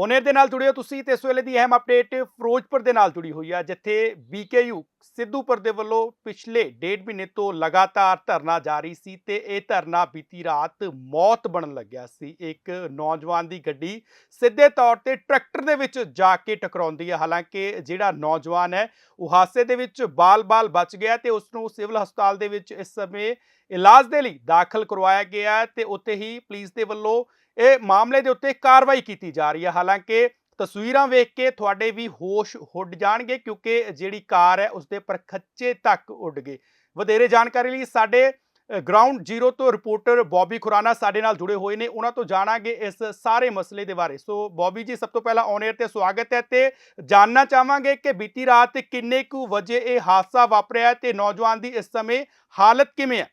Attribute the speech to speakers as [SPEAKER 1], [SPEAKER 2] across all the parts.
[SPEAKER 1] Owner ਦੇ ਨਾਲ ਜੁੜੇ ਹੋ ਤੁਸੀਂ ਤੇ ਇਸ ਵੇਲੇ ਦੀ ਅਹਿਮ ਅਪਡੇਟ ਫਿਰੋਜ਼ਪੁਰ ਦੇ ਨਾਲ ਜੁੜੀ ਹੋਈ ਆ, ਜਿੱਥੇ ਬੀਕੇਯੂ ਸਿੱਧੂਪੁਰ ਦੇ ਵੱਲੋਂ ਪਿਛਲੇ ਡੇਢ ਮਹੀਨੇ ਤੋਂ ਲਗਾਤਾਰ ਧਰਨਾ ਜਾਰੀ ਸੀ ਤੇ ਇਹ ਧਰਨਾ ਬੀਤੀ ਰਾਤ ਮੌਤ ਬਣਨ ਲੱਗਿਆ ਸੀ। ਇੱਕ ਨੌਜਵਾਨ ਦੀ ਗੱਡੀ ਸਿੱਧੇ ਤੌਰ ਤੇ ਟਰੈਕਟਰ ਦੇ ਵਿੱਚ ਜਾ ਕੇ ਟਕਰਾਉਂਦੀ ਹੈ ਹਾਲਾਂਕਿ ਜਿਹੜਾ ਨੌਜਵਾਨ ਹੈ, ਉਹ ਹਾਦਸੇ ਦੇ ਵਿੱਚ ਬਾਲ-ਬਾਲ ਬਚ ਗਿਆ ਤੇ ਉਸ ਨੂੰ ਸਿਵਲ ਹਸਪਤਾਲ ਦੇ ਵਿੱਚ ਇਸ ਸਮੇਂ ਇਲਾਜ ਦੇ ਲਈ ਦਾਖਲ ਕਰਵਾਇਆ ਗਿਆ ਹੈ ਤੇ ਉੱਥੇ ਹੀ ਪੁਲਿਸ ਦੇ ਵੱਲੋਂ ਇਹ ਮਾਮਲੇ ਦੇ ਉੱਤੇ ਕਾਰਵਾਈ ਕੀਤੀ ਜਾ ਰਹੀ ਹੈ। ਹਾਲਾਂਕਿ ਤਸਵੀਰਾਂ ਵੇਖ ਕੇ ਤੁਹਾਡੇ ਵੀ ਹੋਸ਼ ਉੱਡ ਜਾਣਗੇ ਕਿਉਂਕਿ ਜਿਹੜੀ ਕਾਰ ਹੈ ਉਸਦੇ ਪਰਖੱਚੇ ਤੱਕ ਉੱਡ ਗਏ ਵਧੇਰੇ ਜਾਣਕਾਰੀ ਲਈ ਸਾਡੇ ਗਰਾਊਂਡ ਜ਼ੀਰੋ ਤੋਂ ਰਿਪੋਰਟਰ ਬੌਬੀ ਖੁਰਾਨਾ ਸਾਡੇ ਨਾਲ ਜੁੜੇ ਹੋਏ ਨੇ। ਉਹਨਾਂ ਤੋਂ ਜਾਣਾਂਗੇ ਇਸ ਸਾਰੇ ਮਸਲੇ ਦੇ ਬਾਰੇ। ਸੋ ਬੌਬੀ ਜੀ, ਸਭ ਤੋਂ ਪਹਿਲਾਂ ਔਨ 에ਅਰ ਤੇ ਸਵਾਗਤ ਹੈ ਤੇ ਜਾਨਣਾ ਚਾਹਾਂਗੇ ਕਿ ਬੀਤੀ ਰਾਤ ਕਿੰਨੇ ਕੁ ਵਜੇ ਇਹ ਹਾਦਸਾ ਵਾਪਰਿਆ ਹੈ ਤੇ ਨੌਜਵਾਨ ਦੀ ਇਸ ਸਮੇਂ ਹਾਲਤ ਕਿਵੇਂ ਹੈ?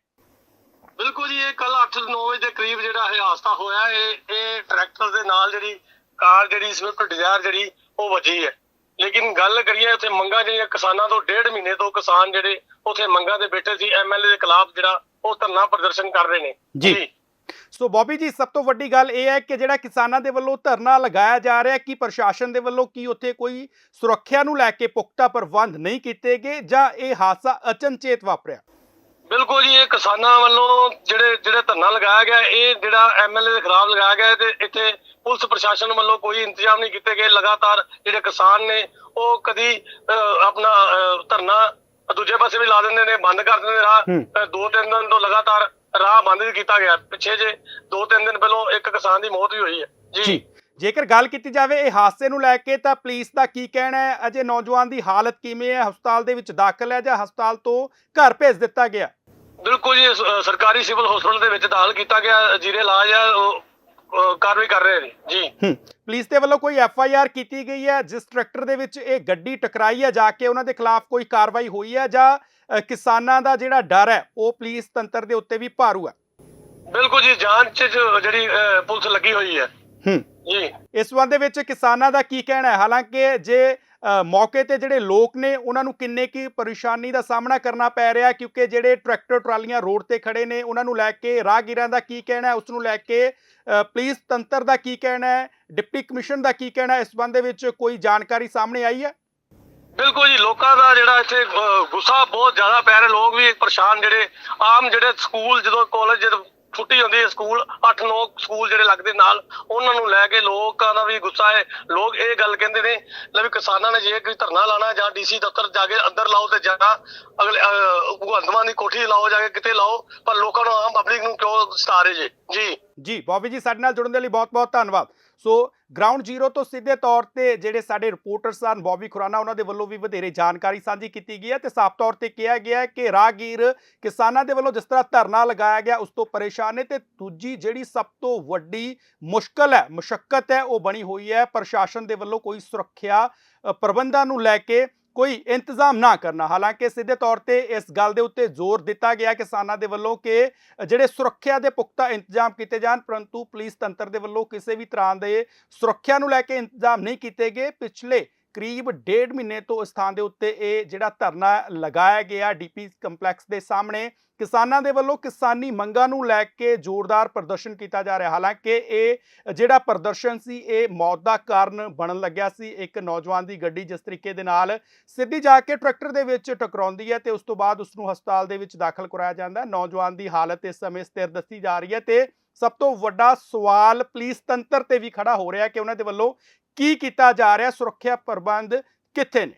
[SPEAKER 2] ਬਿਲਕੁਲ ਜੀ ਇਹ ਕੱਲ 8-9 ਵਜੇ ਦੇ ਕਰੀਬ ਜਿਹੜਾ ਇਹ ਹਾਦਸਾ ਹੋਇਆ ਇਹ ਇਹ ਟਰੈਕਟਰ ਦੇ ਨਾਲ ਜਿਹੜੀ ਕਾਰ ਜਿਹੜੀ ਸਵਿਫਟ ਡਿਜ਼ਾਇਰ ਜਿਹੜੀ ਉਹ ਵੱਜੀ ਹੈ। ਲੇਕਿਨ ਗੱਲ ਕਰੀਏ ਉੱਥੇ ਮੰਗਾਂ ਜਿਹੜੀਆਂ ਕਿਸਾਨਾਂ ਤੋਂ ਡੇਢ ਮਹੀਨੇ ਤੋਂ ਕਿਸਾਨ ਜਿਹੜੇ ਉੱਥੇ ਮੰਗਾਂ ਦੇ ਬੈਠੇ ਸੀ ਐਮਐਲਏ ਦੇ ਖਿਲਾਫ ਜਿਹੜਾ ਉਹ ਧਰਨਾ ਪ੍ਰਦਰਸ਼ਨ ਕਰ ਰਹੇ ਨੇ।
[SPEAKER 1] ਜੀ। ਸੋ ਬੌਬੀ ਜੀ ਸਭ ਤੋਂ ਵੱਡੀ ਗੱਲ ਇਹ ਹੈ ਕਿ ਜਿਹੜਾ ਕਿਸਾਨਾਂ ਦੇ ਵੱਲੋਂ ਧਰਨਾ ਲਗਾਇਆ ਜਾ ਰਿਹਾ ਹੈ ਕਿ ਪ੍ਰਸ਼ਾਸਨ ਦੇ ਵੱਲੋਂ ਕੀ ਉੱਥੇ ਕੋਈ ਸੁਰੱਖਿਆ ਨੂੰ ਲੈ ਕੇ ਪੁਖਤਾ ਪ੍ਰਬੰਧ ਨਹੀਂ ਕੀਤੇ ਗਏ ਜਾਂ ਇਹ ਹਾਦਸਾ ਅਚਨਚੇਤ ਵਾਪਰਿਆ?
[SPEAKER 2] ਬਿਲਕੁਲ ਜੀ ਇਹ ਕਿਸਾਨਾਂ ਵੱਲੋਂ ਜਿਹੜੇ ਜਿਹੜੇ ਧਰਨਾ ਲਗਾਇਆ ਗਿਆ ਇਹ ਜਿਹੜਾ ਐਮਐਲਏ ਦੇ ਖਿਲਾਫ ਲਗਾਇਆ ਗਿਆ ਤੇ ਇੱਥੇ ਪੁਲਿਸ ਪ੍ਰਸ਼ਾਸਨ ਵੱਲੋਂ ਕੋਈ ਇੰਤਜ਼ਾਮ ਨਹੀਂ ਕੀਤੇ ਗਏ। ਲਗਾਤਾਰ ਜਿਹੜੇ ਕਿਸਾਨ ਨੇ ਉਹ ਕਦੀ ਆਪਣਾ ਧਰਨਾ ਦੂਜੇ ਪਾਸੇ ਵੀ ਲਾ ਦਿੰਦੇ ਨੇ ਬੰਦ ਕਰ ਦਿੰਦੇ ਰਾਹ। ਦੋ ਤਿੰਨ ਦਿਨ ਤੋਂ ਲਗਾਤਾਰ ਰਾਹ ਬੰਦ ਕੀਤਾ ਗਿਆ। ਪਿੱਛੇ ਜੇ ਦੋ ਤਿੰਨ ਦਿਨ ਪਹਿਲਾਂ ਇੱਕ ਕਿਸਾਨ ਦੀ ਮੌਤ ਵੀ ਹੋਈ ਹੈ।
[SPEAKER 1] ਜੀ। ਜੇਕਰ ਗੱਲ ਕੀਤੀ ਜਾਵੇ ਇਹ ਹਾਦਸੇ ਨੂੰ ਲੈ ਕੇ ਤਾਂ ਪੁਲਿਸ ਦਾ ਕੀ ਕਹਿਣਾ ਹੈ? ਅਜੇ ਨੌਜਵਾਨ ਦੀ ਹਾਲਤ ਕਿਵੇਂ ਹੈ? ਹਸਪਤਾਲ ਦੇ ਵਿੱਚ ਦਾਖਲ ਹੈ ਜਾਂ ਹਸਪਤਾਲ ਤੋਂ ਘਰ ਭੇਜ ਦਿੱਤਾ ਗਿਆ?
[SPEAKER 2] ਬਿਲਕੁਲ ਜੀ ਸ- ਸਰਕਾਰੀ ਸਿਵਲ ਹਸਪਤਾਲ ਦੇ ਵਿੱਚ ਦਾਖਲ ਕੀਤਾ ਗਿਆ ਜੀਰੇ ਇਲਾਜ ਆ ਉਹ, ਅਹ, ਕਾਰਵਾਈ ਕਰ ਰਹੇ ਨੇ। ਜੀ।
[SPEAKER 1] ਹੂੰ ਪੁਲਿਸ ਦੇ ਵੱਲੋਂ ਕੋਈ ਐਫ ਆਈ ਆਰ ਕੀਤੀ ਗਈ ਹੈ ਜਿਸ ਟਰੈਕਟਰ ਦੇ ਵਿੱਚ ਇਹ ਗੱਡੀ ਟਕਰਾਈ ਹੈ ਜਾ ਕੇ ਉਹਨਾਂ ਦੇ ਖਿਲਾਫ ਕੋਈ ਕਾਰਵਾਈ ਹੋਈ ਹੈ ਜਾਂ ਅ, ਕਿਸਾਨਾਂ ਦਾ ਜਿਹੜਾ ਡਰ ਹੈ ਉਹ ਪੁਲਿਸ ਤੰਤਰ ਦੇ ਉੱਤੇ ਵੀ ਭਾਰੂ ਹੈ?
[SPEAKER 2] ਬਿਲਕੁਲ ਜੀ ਜਾਂਚ 'ਚ ਜਿਹੜੀ ਅਹ, ਪੁਲਿਸ ਲੱਗੀ ਹੋਈ ਹੈ।
[SPEAKER 1] ਹੂੰ। ਇਸ ਸੰਬੰਧ ਦੇ ਵਿੱਚ ਕਿਸਾਨਾਂ ਦਾ ਕੀ ਕਹਿਣਾ ਹੈ? ਹਾਲਾਂਕਿ ਜੇ ਮੌਕੇ ਤੇ ਜਿਹੜੇ ਲੋਕ ਨੇ ਉਹਨਾਂ ਨੂੰ ਕਿੰਨੇ ਕੀ ਪਰੇਸ਼ਾਨੀ ਦਾ ਸਾਹਮਣਾ ਕਰਨਾ ਪੈ ਰਿਹਾ ਕਿਉਂਕਿ ਜਿਹੜੇ ਟਰੈਕਟਰ ਟਰਾਲੀਆਂ ਰੋਡ ਤੇ ਖੜੇ ਨੇ ਉਹਨਾਂ ਨੂੰ ਲੈ ਕੇ ਰਾਹਗੀਰਾਂ ਦਾ ਕੀ ਕਹਿਣਾ ਹੈ? ਉਸ ਨੂੰ ਲੈ ਕੇ ਪੁਲਿਸ ਤੰਤਰ ਦਾ ਕੀ ਕਹਿਣਾ ਹੈ? ਡਿਪਟੀ ਕਮਿਸ਼ਨ ਦਾ ਕੀ ਕਹਿਣਾ ਹੈ? ਇਸ ਸੰਬੰਧ ਦੇ ਵਿੱਚ ਕੋਈ ਜਾਣਕਾਰੀ ਸਾਹਮਣੇ ਆਈ ਹੈ?
[SPEAKER 2] ਬਿਲਕੁਲ ਜੀ ਲੋਕਾਂ ਦਾ ਜਿਹੜਾ ਇੱਥੇ ਗੁੱਸਾ ਬਹੁਤ ਜ਼ਿਆਦਾ ਪੈ ਰਿਹਾ। ਲੋਕ ਵੀ ਪਰੇਸ਼ਾਨ ਜਿਹੜੇ ਆਮ ਜਿਹੜੇ ਸਕੂਲ ਜਦੋਂ ਕਾਲਜ ਜਦੋਂ ਛੁੱਟੀ ਹੁੰਦੀ ਹੈ ਸਕੂਲ 8-9 ਸਕੂਲ ਜਿਹੜੇ ਲੱਗਦੇ ਨਾਲ, ਉਹਨਾਂ ਨੂੰ ਲੈ ਕੇ ਲੋਕਾਂ ਦਾ ਵੀ ਗੁੱਸਾ ਹੈ। ਲੋਕ ਇਹ ਗੱਲ ਕਹਿੰਦੇ ਨੇ, ਲੈ ਵੀ ਕਿਸਾਨਾਂ ਨੇ ਜੇ ਕੋਈ ਧਰਨਾ ਲਾਣਾ ਜਾਂ ਡੀਸੀ ਦਫ਼ਤਰ ਜਾ ਕੇ ਅੰਦਰ ਲਾਓ ਤੇ ਜਾਂ ਅਗਲੇ ਭਗਵੰਤ ਮਾਨ ਦੀ ਕੋਠੀ ਲਾਓ ਜਾ ਕੇ ਕਿਤੇ ਲਾਓ, ਪਰ ਲੋਕਾਂ ਨੂੰ ਆਮ ਪਬਲਿਕ ਨੂੰ ਕਿਉਂ ਸਤਾਰੇ ਜੇ? ਜੀ।
[SPEAKER 1] ਜੀ, ਬੌਬੀ ਜੀ, ਸਾਡੇ ਨਾਲ ਜੁੜਨ ਦੇ ਲਈ ਬਹੁਤ-ਬਹੁਤ ਧੰਨਵਾਦ। ਸੋ ਗਰਾਊਂਡ ਜ਼ੀਰੋ ਤੋਂ ਸਿੱਧੇ ਤੌਰ ਤੇ ਜਿਹੜੇ ਸਾਡੇ ਰਿਪੋਰਟਰ ਸਨ, ਬੌਬੀ ਖੁਰਾਨਾ, ਉਹਨਾਂ ਦੇ ਵੱਲੋਂ ਵੀ ਵਧੇਰੇ ਜਾਣਕਾਰੀ ਸਾਂਝੀ ਕੀਤੀ ਗਈ ਹੈ ਤੇ ਸਾਫ਼ ਤੌਰ ਤੇ ਕਿਹਾ ਗਿਆ ਹੈ ਕਿ ਰਾਹਗੀਰ ਕਿਸਾਨਾਂ ਦੇ ਵੱਲੋਂ ਜਿਸ ਤਰ੍ਹਾਂ ਧਰਨਾ ਲਗਾਇਆ ਗਿਆ, ਉਸ ਤੋਂ ਪਰੇਸ਼ਾਨ ਨੇ ਤੇ ਦੂਜੀ ਜਿਹੜੀ ਸਭ ਤੋਂ ਵੱਡੀ ਮੁਸ਼ਕਲ ਹੈ ਮੁਸ਼ਕਲ ਹੈ, ਉਹ ਬਣੀ ਹੋਈ ਹੈ, ਪ੍ਰਸ਼ਾਸਨ ਦੇ ਵੱਲੋਂ ਕੋਈ ਸੁਰੱਖਿਆ ਪ੍ਰਬੰਧਾਂ ਨੂੰ ਲੈ ਕੇ ਕੋਈ ਇੰਤਜ਼ਾਮ ਨਾ ਕਰਨਾ। ਹਾਲਾਂਕਿ ਸਿੱਧੇ ਤੌਰ ਤੇ ਇਸ ਗੱਲ ਦੇ ਉੱਤੇ ਜ਼ੋਰ ਦਿੱਤਾ ਗਿਆ ਕਿਸਾਨਾਂ ਦੇ ਵੱਲੋਂ ਕਿ ਜਿਹੜੇ ਸੁਰੱਖਿਆ ਦੇ ਪੁਖਤਾ ਇੰਤਜ਼ਾਮ ਕੀਤੇ ਜਾਣ, ਪਰੰਤੂ ਪੁਲਿਸ ਤੰਤਰ ਦੇ ਵੱਲੋਂ ਕਿਸੇ ਵੀ ਤਰ੍ਹਾਂ ਦੇ ਸੁਰੱਖਿਆ ਨੂੰ ਲੈ ਕੇ ਇੰਤਜ਼ਾਮ ਨਹੀਂ ਕੀਤੇ ਗਏ। ਪਿਛਲੇ ਕਰੀਬ ਡੇਢ ਮਹੀਨੇ ਤੋਂ ਇਸ ਥਾਂ ਦੇ ਉੱਤੇ ਇਹ ਜਿਹੜਾ ਧਰਨਾ ਲਗਾਇਆ ਗਿਆ ਡੀਪੀ ਕੰਪਲੈਕਸ ਦੇ ਸਾਹਮਣੇ, ਕਿਸਾਨਾਂ ਦੇ ਵੱਲੋਂ ਕਿਸਾਨੀ ਮੰਗਾਂ ਨੂੰ ਲੈ ਕੇ ਜ਼ੋਰਦਾਰ ਪ੍ਰਦਰਸ਼ਨ ਕੀਤਾ ਜਾ ਰਿਹਾ। ਹਾਲਾਂਕਿ ਇਹ ਜਿਹੜਾ ਪ੍ਰਦਰਸ਼ਨ ਸੀ, ਇਹ ਮੌਤ ਦਾ ਕਾਰਨ ਬਣਨ ਲੱਗਿਆ ਸੀ। ਇੱਕ ਨੌਜਵਾਨ ਦੀ ਗੱਡੀ ਜਿਸ ਤਰੀਕੇ ਦੇ ਨਾਲ ਸਿੱਧੀ ਜਾ ਕੇ ਟਰੈਕਟਰ ਦੇ ਵਿੱਚ ਟਕਰਾਉਂਦੀ ਹੈ ਤੇ ਉਸ ਤੋਂ ਬਾਅਦ ਉਸ ਨੂੰ ਹਸਪਤਾਲ ਦੇ ਵਿੱਚ ਦਾਖਲ ਕਰਾਇਆ ਜਾਂਦਾ ਹੈ। ਨੌਜਵਾਨ ਦੀ ਹਾਲਤ ਇਸ ਸਮੇਂ ਸਥਿਰ ਦੱਸੀ ਜਾ ਰਹੀ ਹੈ ਤੇ ਸਭ ਤੋਂ ਵੱਡਾ ਸਵਾਲ ਪੁਲਿਸ ਤੰਤਰ ਤੇ ਵੀ ਖੜਾ ਹੋ ਰਿਹਾ ਕਿ ਉਹਨਾਂ ਦੇ ਵੱਲੋਂ ਕੀ ਕੀਤਾ ਜਾ ਰਿਹਾ ਸੁਰੱਖਿਆ ਪ੍ਰਬੰਧ ਕਿੱਥੇ ਨੇ?